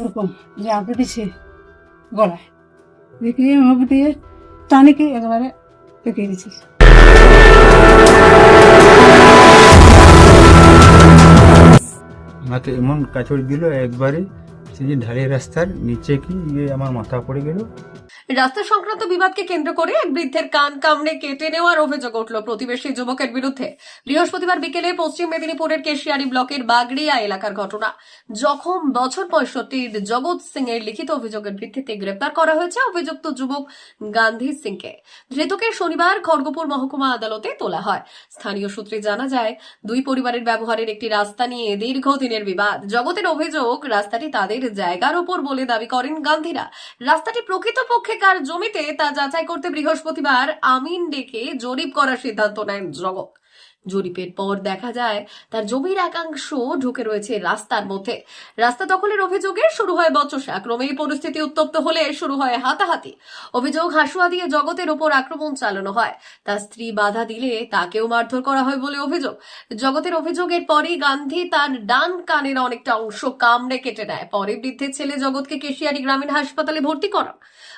এরকম জাঁপে দিছে গলায়। দেখি মুখ দিয়ে টানিকে একেবারে মাথা এমন কাচড় দিল একবারে, সেই যে ঢালের রাস্তার নিচে কি আমার মাথা পড়ে গেল। রাস্তা সংক্রান্ত বিবাদকে কেন্দ্র করে এক বৃদ্ধের কান কামড়ে কেটে নেওয়ার অভিযোগ উঠল প্রতিবেশী যুবকের বিরুদ্ধে। বৃহস্পতিবার বিকেলে পশ্চিম মেদিনীপুরের কেশিয়ারি ব্লকের বাগড়িয়া এলাকার ঘটনা। জখম, বছর পঁয়ষট্টির জগৎ সিং এর লিখিত অভিযোগের ভিত্তিতে গ্রেপ্তার করা হয়েছে অভিযুক্ত যুবক গান্ধী সিংকে। ধৃতকে শনিবার খড়গপুর মহকুমা আদালতে তোলা হয়। স্থানীয় সূত্রে জানা যায়, দুই পরিবারের ব্যবহারের একটি রাস্তা নিয়ে দীর্ঘদিনের বিবাদ। জগতের অভিযোগ, রাস্তাটি তাদের জায়গার ওপর বলে দাবি করেন গান্ধীরা। রাস্তাটি প্রকৃতপক্ষে কার জমিতে তা যাচাই করতে বৃহস্পতিবার আমিন ডেকে জরিপ করার সিদ্ধান্ত নেন জগৎ জরিপের পর দেখা যায়, তার জমির একাংশ ঢুকে রয়েছে রাস্তার মধ্যে। রাস্তা দখলের অভিযোগে শুরু হয় বচসা ক্রমে এই পরিস্থিতি উত্তপ্ত হলে শুরু হয় হাতাহাতি। অভিযোগ হাসুয়া দিয়ে জগতের ওপর আক্রমণ চালানো হয়। তার স্ত্রী বাধা দিলে তাকেও মারধর করা হয় বলে অভিযোগ। জগতের অভিযোগের পরেই গান্ধী তার ডান কানের অনেকটা অংশ কামড়ে কেটে নেয়। পরে বৃদ্ধের ছেলে জগৎকে কেশিয়ারি গ্রামীণ হাসপাতালে ভর্তি করা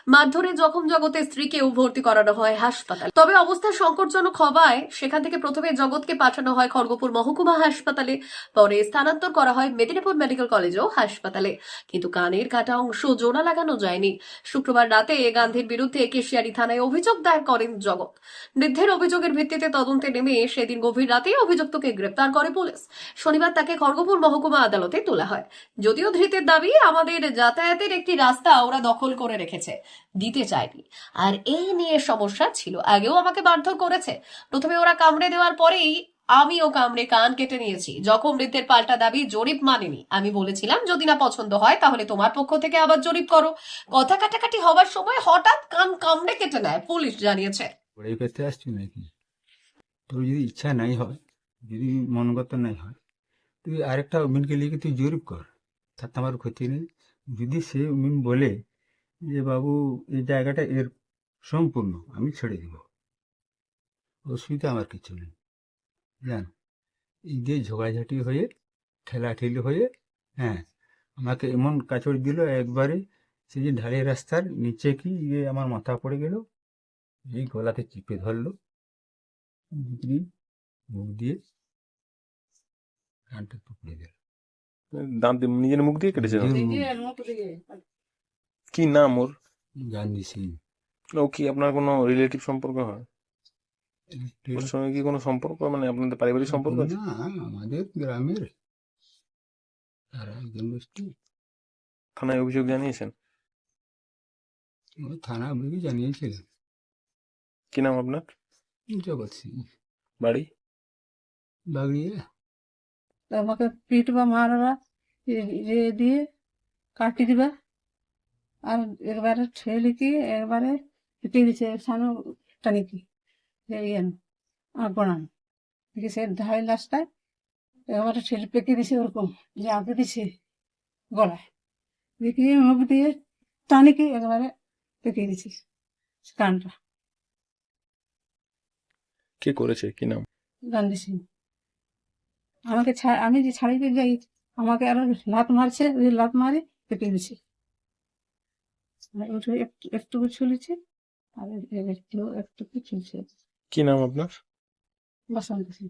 মারধরে জখম জগতের স্ত্রীকেও ভর্তি করানো হয় হাসপাতালে। তবে অবস্থা সংকটজনক হওয়ায় সেখান থেকে প্রথমে জগৎকে পাঠানো হয় খড়গপুর মহকুমা হাসপাতালে। পরে স্থানান্তর করা হয় মেদিনীপুর মেডিকেল কলেজ ও হাসপাতালে। কিন্তু কানের কাটা অংশ জোড়া লাগানো যায়নি। শুক্রবার রাতে গান্ধীর বিরুদ্ধে কেশিয়ারি থানায় অভিযোগ দায়ের করেন জগৎ। বৃদ্ধের অভিযোগের ভিত্তিতে তদন্তে নেমে সেদিন গভীর রাতেই অভিযুক্তকে গ্রেপ্তার করে পুলিশ। শনিবার তাকে খড়গপুর মহকুমা আদালতে তোলা হয়। যদিও ধৃতের দাবি, আমাদের যাতায়াতের একটি রাস্তা ওরা দখল করে রেখেছে। দিতে চায়নি। আর এই নিয়ে সমস্যা ছিল। আগেও আমাকে মারধর করেছে। প্রথমে ওরা কামড়ে দেওয়ার পরেই আমিও কামড়ে কান কেটে নিয়েছি। যখন বৃদ্ধের পাল্টা দাবি, জরিপ মানেনি। আমি বলেছিলাম, যদি না পছন্দ হয়, তাহলে তোমার পক্ষ থেকে আবার জরিপ করো। কথা কাটাকাটি হবার সময় হঠাৎ কান কামড়ে কেটে নেয়, পুলিশ জানিয়েছে। করতে আসছি নাকি? তোর যদি ইচ্ছা নাই হয়, যদি মনগত নাই হয়, তুই আরেকটা উমিনকে লিখে তুই জরিপ কর। তাতে আমার ক্ষতি নেই। যদি সে উমিন বলে যে বাবু এই জায়গাটা এর সম্পূর্ণ আমি ছেড়ে দিব। অসুবিধা আমার কিছু নেই। জান এই যে ঝগড়াঝাটি হয়ে ঠেলাঠেলি হয়ে হ্যাঁ আমাকে এমন কাচড় দিল একবারে সে যে ঢালের রাস্তার নিচে কি ইয়ে আমার মাথা পড়ে গেল এই গলাতে চিপে ধরলো। মুখ দিয়ে কানটা টুকরে দিল দাঁত নিজের মুখ দিয়ে কেটেছে হুম। নিজের মুখ দিয়ে কি নাম ওর? গান্ধী সিং। ও কি আপনার কোনো রিলেটিভ সম্পর্ক হয়? ওর সঙ্গে কি কোনো সম্পর্ক? মানে আপনাদের পারিবারিক সম্পর্ক আছে? না আমাদের গ্রামের। তারা একজন গোষ্ঠী। থানায় অভিযোগ জানিয়েছেন? ও থানা অভিযোগে জানিয়েছিল। কি নাম আপনার? জগৎ সিং। বাড়ি? বাগড়িয়ে। আমাকে পিটবা মারবা এ দিয়ে কাটি দিবা। আর একবারে ঠেলে কি একবারে পিটে দিছে সামনে টানি কি আর বনান দেখি সে ঢাই রাস্তায় একবারে ঠেলে পেকে দিছে ওরকম জাঁপে দিছে গলায়। দেখি মুখ দিয়ে টানি কি একবারে পেকে দিছে কানটা। কে করেছে? কি নাম? গান্ধী সিং। আমাকে আমি যে ছাড়িতে যাই আমাকে আরও লাত মারছে ওই লাত মারে পেটে দিছে। ওটা একটু একটুকু ছুলেছে আর একটু একটু ছুলছে। কি নাম আপনার? বসন্ত সিং।